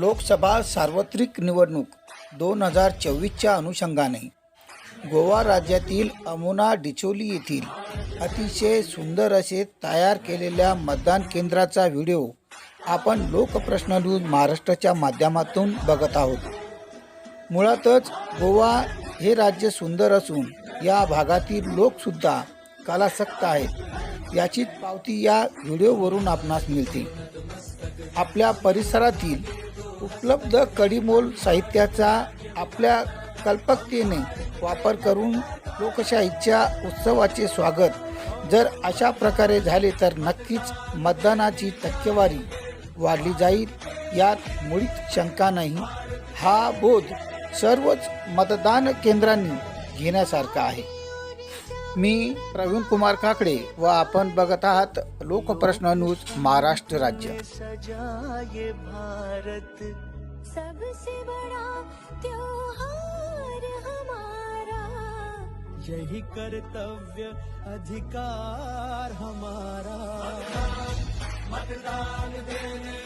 लोकसभा सार्वत्रिक निवडणूक दोन हजार चोवीसच्या अनुषंगाने गोवा राज्यातील अमोना डिचोली येथील अतिशय सुंदर असे तयार केलेल्या मतदान केंद्राचा व्हिडिओ आपण लोकप्रश्न न्यूज महाराष्ट्राच्या माध्यमातून बघत आहोत. मुळातच गोवा हे राज्य सुंदर असून या भागातील लोकसुद्धा कलासक्त आहेत. याचीच पावती या व्हिडिओवरून आपणास मिळते आपल्या परिसरातील उपलब्ध कडीमोल साहित्याचा आपल्या कल्पकतेने वापर करून लोकशाहीच्या उत्सवाचे स्वागत. जर अशा प्रकारे झाले तर नक्कीच मतदानाची टक्केवारी वाढली जाईल. यात मुळीच शंका नाही. हा बोध सर्वच मतदान केंद्रांनी घेण्यासारखा आहे. मी प्रवीण कुमार काकडे व आपण बघत आहात लोकप्रश्न न्यूज महाराष्ट्र राज्य. भारत. सबसे बड़ा त्योहार हमारा। यही कर्तव्य अधिकार हमारा। मतदान दे